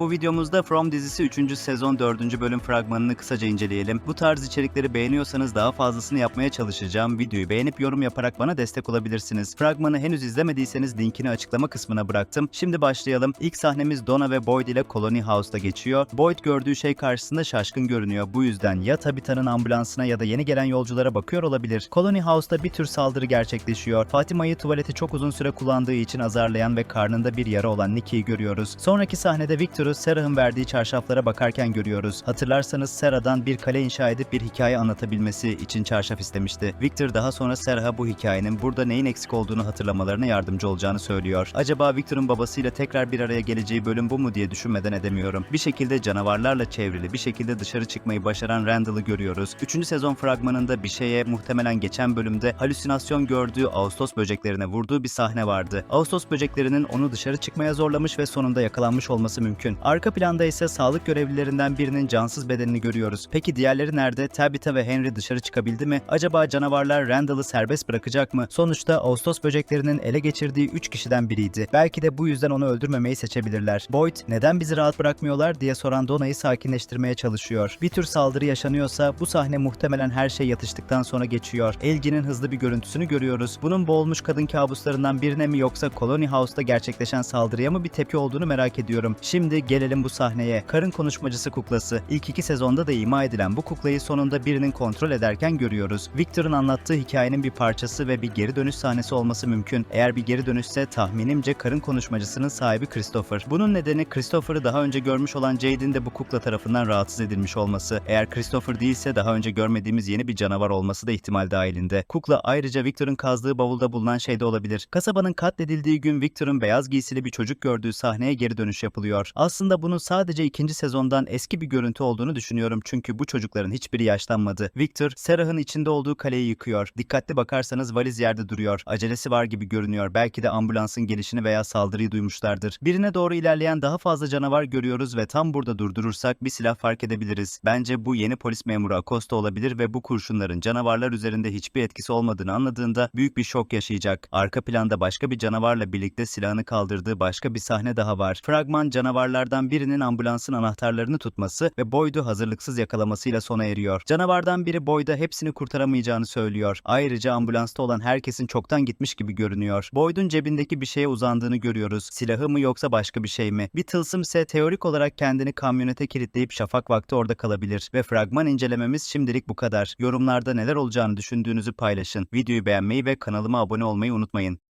Bu videomuzda From dizisi 3. sezon 4. bölüm fragmanını kısaca inceleyelim. Bu tarz içerikleri beğeniyorsanız daha fazlasını yapmaya çalışacağım. Videoyu beğenip yorum yaparak bana destek olabilirsiniz. Fragmanı henüz izlemediyseniz linkini açıklama kısmına bıraktım. Şimdi başlayalım. İlk sahnemiz Donna ve Boyd ile Colony House'da geçiyor. Boyd gördüğü şey karşısında şaşkın görünüyor. Bu yüzden ya Tabitha'nın ambulansına ya da yeni gelen yolculara bakıyor olabilir. Colony House'da bir tür saldırı gerçekleşiyor. Fatima'yı tuvaleti çok uzun süre kullandığı için azarlayan ve karnında bir yara olan Nicky'yi görüyoruz. Sonraki sahnede Victor'u Sarah'ın verdiği çarşaflara bakarken görüyoruz. Hatırlarsanız Sarah'dan bir kale inşa edip bir hikaye anlatabilmesi için çarşaf istemişti. Victor daha sonra Sarah'a bu hikayenin burada neyin eksik olduğunu hatırlamalarına yardımcı olacağını söylüyor. Acaba Victor'ın babasıyla tekrar bir araya geleceği bölüm bu mu diye düşünmeden edemiyorum. Bir şekilde canavarlarla çevrili, bir şekilde dışarı çıkmayı başaran Randall'ı görüyoruz. Üçüncü sezon fragmanında bir şeye muhtemelen geçen bölümde halüsinasyon gördüğü Ağustos böceklerine vurduğu bir sahne vardı. Ağustos böceklerinin onu dışarı çıkmaya zorlamış ve sonunda yakalanmış olması mümkün. Arka planda ise sağlık görevlilerinden birinin cansız bedenini görüyoruz. Peki diğerleri nerede? Tabitha ve Henry dışarı çıkabildi mi? Acaba canavarlar Randall'ı serbest bırakacak mı? Sonuçta Ağustos böceklerinin ele geçirdiği 3 kişiden biriydi. Belki de bu yüzden onu öldürmemeyi seçebilirler. Boyd, neden bizi rahat bırakmıyorlar diye soran Donna'yı sakinleştirmeye çalışıyor. Bir tür saldırı yaşanıyorsa bu sahne muhtemelen her şey yatıştıktan sonra geçiyor. Elgin'in hızlı bir görüntüsünü görüyoruz. Bunun boğulmuş kadın kabuslarından birine mi yoksa Colony House'da gerçekleşen saldırıya mı bir tepki olduğunu merak ediyorum. Şimdi gelelim bu sahneye. Karın konuşmacısı kuklası. İlk iki sezonda da ima edilen bu kuklayı sonunda birinin kontrol ederken görüyoruz. Victor'ın anlattığı hikayenin bir parçası ve bir geri dönüş sahnesi olması mümkün. Eğer bir geri dönüşse tahminimce karın konuşmacısının sahibi Christopher. Bunun nedeni Christopher'ı daha önce görmüş olan Jade'in de bu kukla tarafından rahatsız edilmiş olması. Eğer Christopher değilse daha önce görmediğimiz yeni bir canavar olması da ihtimal dahilinde. Kukla ayrıca Victor'ın kazdığı bavulda bulunan şey de olabilir. Kasabanın katledildiği gün Victor'ın beyaz giysili bir çocuk gördüğü sahneye geri dönüş yapılıyor. Aslında bunun sadece ikinci sezondan eski bir görüntü olduğunu düşünüyorum çünkü bu çocukların hiçbiri yaşlanmadı. Victor, Sarah'ın içinde olduğu kaleyi yıkıyor. Dikkatli bakarsanız valiz yerde duruyor. Acelesi var gibi görünüyor. Belki de ambulansın gelişini veya saldırıyı duymuşlardır. Birine doğru ilerleyen daha fazla canavar görüyoruz ve tam burada durdurursak bir silah fark edebiliriz. Bence bu yeni polis memuru Acosta olabilir ve bu kurşunların canavarlar üzerinde hiçbir etkisi olmadığını anladığında büyük bir şok yaşayacak. Arka planda başka bir canavarla birlikte silahını kaldırdığı başka bir sahne daha var. Fragman canavarlardan birinin ambulansın anahtarlarını tutması ve Boyd'u hazırlıksız yakalamasıyla sona eriyor. Canavardan biri Boyd'a hepsini kurtaramayacağını söylüyor. Ayrıca ambulansta olan herkesin çoktan gitmiş gibi görünüyor. Boyd'un cebindeki bir şeye uzandığını görüyoruz. Silahı mı yoksa başka bir şey mi? Bir tılsım ise teorik olarak kendini kamyonete kilitleyip şafak vakti orada kalabilir. Ve fragman incelememiz şimdilik bu kadar. Yorumlarda neler olacağını düşündüğünüzü paylaşın. Videoyu beğenmeyi ve kanalıma abone olmayı unutmayın.